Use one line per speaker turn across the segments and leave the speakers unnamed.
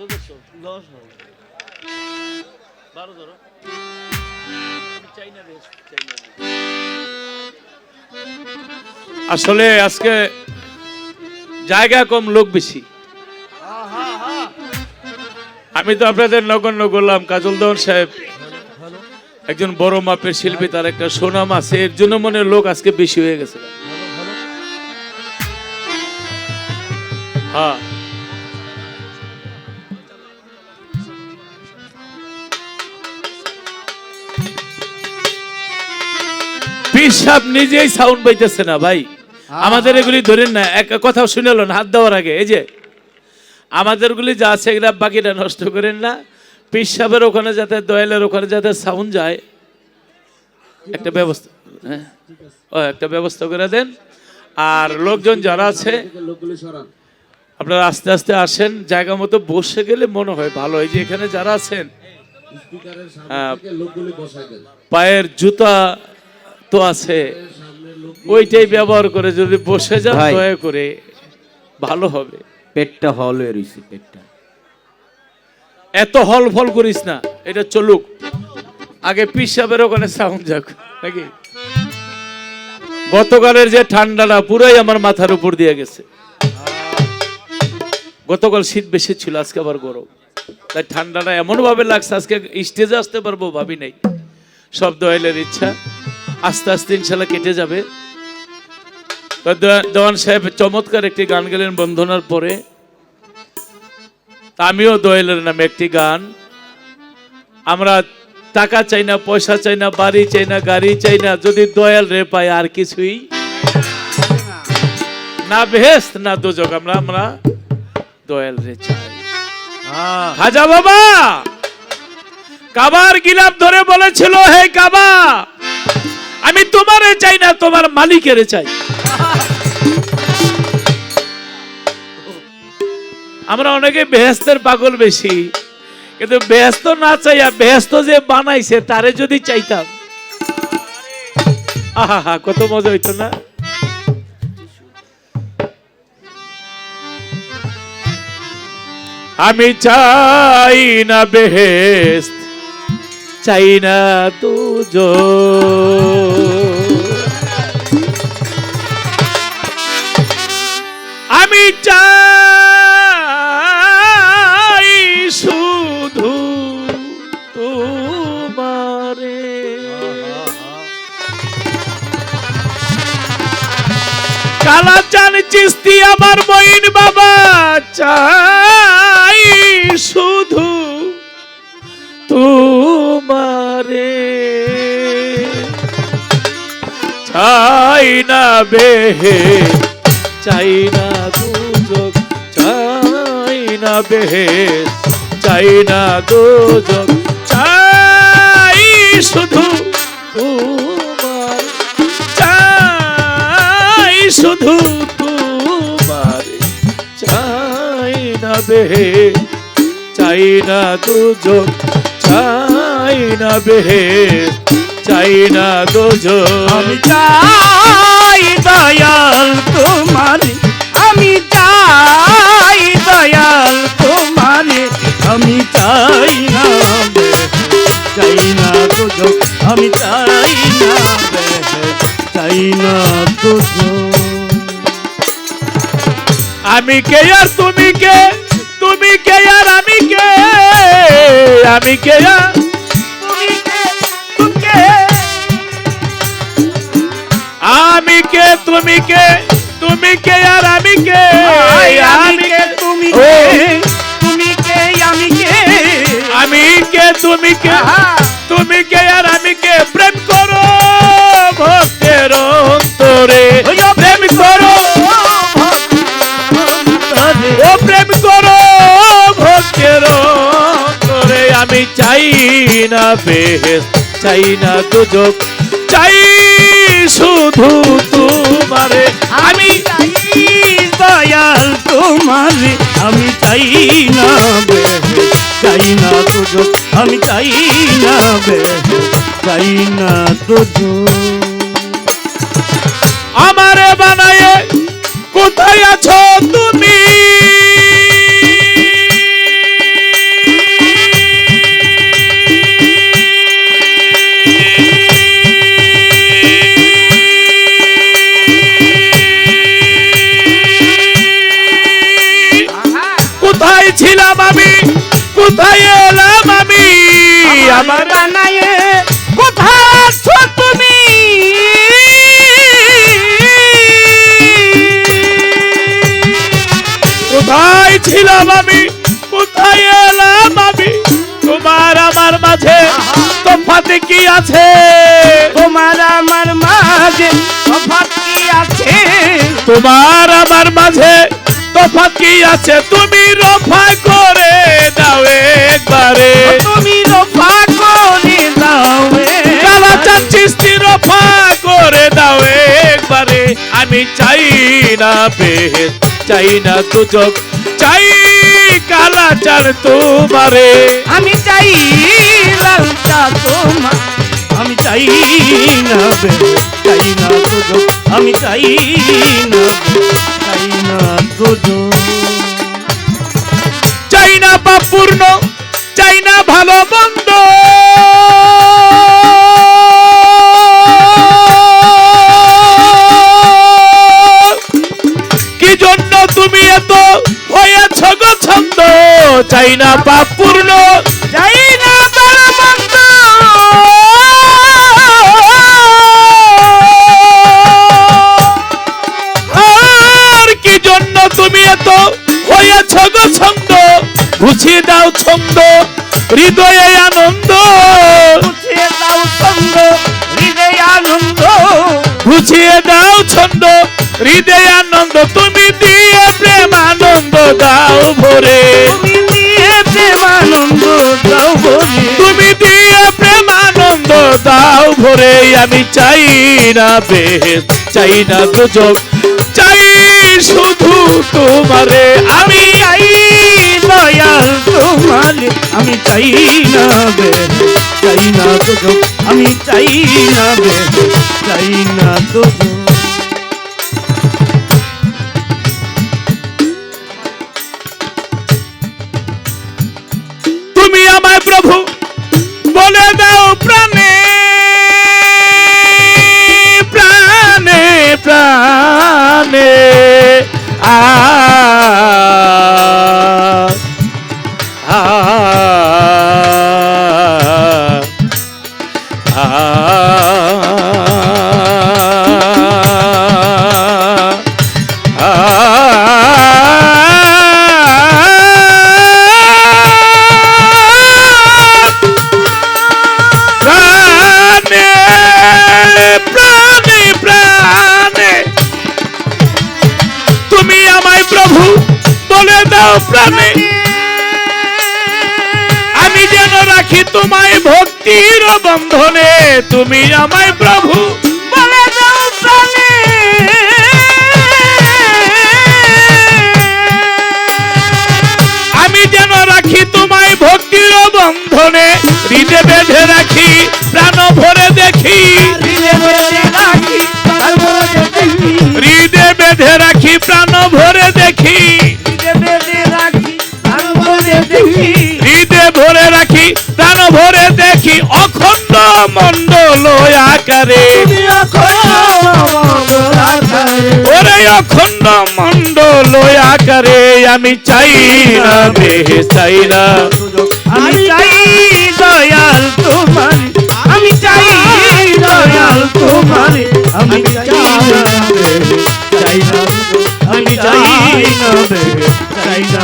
কত ধরছো দশ হবে বারো আসলে আজকে জায়গা কম, লোক বেশি। আমি তো আপনাদের নগণ্য করলাম, কাজল দেওয়ান সাহেব। একজন বড় মাপের শিল্পী, তার একটা সুনাম আছে, এর জন্য মনে লোক আজকে বেশি হয়ে গেছে। হ্যাঁ। পীর সাহেব নিজেই সাউন্ড পাইতেছে না ভাই। আমাদের এগুলি ধরেন না এক কথা শুনেলেন হাত দেওয়ার আগে এই যে। আমাদেরগুলি যা আছে এগুলা বাকিটা নষ্ট করেন না। পীর সাহেবের ওখানে যাতে দয়ালের ওখানে যাতে সাউন্ড যায় একটা ব্যবস্থা হ্যাঁ? ও একটা ব্যবস্থা করে দেন। আর লোকজন যারা আছে আপনারা আস্তে আস্তে আসেন জায়গা মতো বসে গেলে মনে হয় ভালো। এই যে এখানে যারা আছেন হ্যাঁ, পায়ের জুতা তো আছে। ওইটাই ব্যবহার করে যদি বসে যান দয়া করে ভালো হবে।
পেটটা হল হয়ে রয়েছে পেটটা।
এত হল ফল করিস না এটা চলুক। আগে পিসাবের ওখানে সাউন্ড যাক নাকি? গতকালের যে ঠান্ডাটা পুরাই আমার মাথার উপর দিয়ে গেছে। গতকাল শীত বেশি ছিল আজকে আবার গরম। তাই ঠান্ডাটা এমন ভাবে লাগছে আজকে স্টেজে আসতে পারব ভাবি নাই। সব দয়ালের ইচ্ছা। আস্তে আস্তে ইনশাল্লাহ কেটে যাবে। তো দেওয়ান- সাহেব চমৎকার একটি গান গেলেন বন্ধনার পরে। আমিও দোয়েলের নামে একটি গান। আমরা টাকা চাই না পয়সা চাই না বাড়ি চাই না গাড়ি চাই না যদি দয়াল রে পাই আর কিছুই। না বেহেস্ত না দুজক আমরা আমরা দয়াল রে চাই। খাজা বাবা! কাবার গিলাপ ধরে বলেছিল হে কাবা! আমি তোমারে চাই না, তোমার মালিকের চাই। আমরা অনেকে বেহেস্তের পাগল বেশি, কিন্তু বেহেস্ত না চাইয়া বেহেস্ত যে বানাইছে, তারে যদি চাইতাম। আহা কত মজা হইতো না? আমি চাই না বেহেস্ত চাই না তুজো আমি চাই শুধু তোমারে। কালা চান চিস্তি আমার মইন বাবা চাই চাই না বেহে, চাই না দুজক চাই না বেহেস চাই না দুজক চাই শুধু তোমার, চাই শুধু তোমার, চাই না বেহে, চাই না দুজক চাই না বেহে। চাই না দুজক
আমি চাই দয়াল তোমারে। আমি চাই দয়াল তোমারে। আমি চাই না চাই না দুজক আমি চাই না চাই না দুজক
আমি কে আর তুমি কে? তুমি কে আর আমি কে? আমি কে আর আমি কে তুমি কে? তুমি কে আর আমি কে?
আমি কে তুমি কে? তুমি কে আমি কে?
আমি কে তুমি কে? তুমি কে আর আমি কে? প্রেম করো ভক্তের অন্তরে। প্রেম করো ও প্রেম করো ভক্তের অন্তরে। আমি চাই না বেহেস চাই না দুজক চাই শুধু তোমারে।
আমি দয়াল তোমারে, আমি চাই না চাই না তোজো আমি চাই না চাই না তোজো
আমারে বানায় কোথায় কোথায় ছিলাম আমি? কোথায় এলাম আমি?
আমার বানায় কোথায় আছো তুমি?
কোথায় ছিলাম আমি? কোথায় মাঝে তফাতে কি আছে?
তোমার আমার মাঝে তফাৎ কি আছে?
তোমার আমার মাঝে তফাত কি আছে? তুমি রফা করে দাও একবারে।
তুমি রফা করে দাও
কালা চাচ্ছিস রফা করে দাও একবারে। আমি চাই না বেহেস চাই না তুজক চাই কালা চার তোমারে।
আমি চাই লালটা তোমার। আমি চাই না চাই না তোজো। আমি চাই না চাই না তোজো।
চাই না পূর্ণ চাই না ভালো কি জন্য তুমি এত হয়েছ গো ছন্দ? চাই না পূর্ণ হয়েছ গো ছন্দ বুঝিয়ে দাও ছন্দ হৃদয়ে আনন্দ।
মুছে দাও ছন্দ হৃদয় আনন্দ।
বুঝিয়ে দাও ছন্দ হৃদয় আনন্দ। তুমি দিয়ে প্রেম আনন্দ দাও ভরে।
তুমি দিয়ে প্রেমানন্দ দাও বলে
তুমি দিয়ে প্রেম আনন্দ দাও ভরে। আমি চাই না বেহেস চাই না চাই শুধু তোমারে, আমি
আই দয়াল তোমারে। আমি চাই না বে, চাই না তো আমি চাই না বে, চাই না তোজো
রাখি তোমায় ভক্তির বন্ধনে। তুমি আমায় প্রভু
বলে দাও
আমি যেন রাখি তোমায় ভক্তির বন্ধনে। হৃদে বেঁধে রাখি প্রাণ ভরে দেখি।
দিলে বেঁধে রাখি তারপরে দেখি।
হৃদে বেঁধে রাখি প্রাণ মন্ডল আকারে। ওরে অখণ্ড মন্ডল আকারে আমি চাই না বেহে চাই না।
আমি চাই দয়াল তোমার আমি চাই দয়াল তোমার আমি চাই না চাই না আমি চাই না চাই না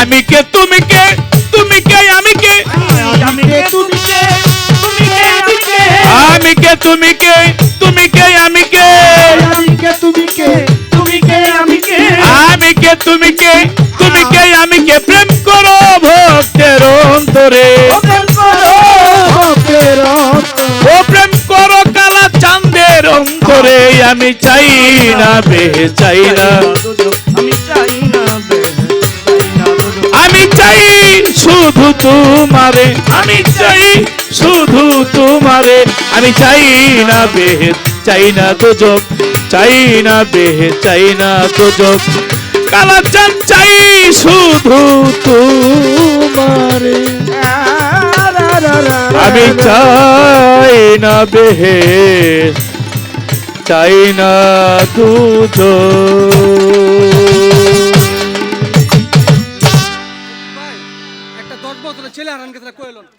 আমি কে তুমি কে তুমি কে আমি কে?
আমি কে তুমি তুমি কে?
তুমি কে? আমি কে?
আমি কে? তুমি কে? তুমি কে? আমি কে?
আমি কে? তুমি কে? তুমি কে? আমি কে? প্রেম করো ভক্তের অন্তরে।
ও প্রেম করো
কালা চাঁদের অন্তরে। আমি চাই না বে চাই না। আমি চাই শুধু তোমারে। আমি চাই শুধু তোমারে। আমি চাই না বেহেদ চাই না দুজক চাই না বেহেদ চাই না দুজক কালা চান চাই শুধু তোমারে। আমি চাই না বেহেদ চাই না দুজক
ছেলে হারান গেছে কইলো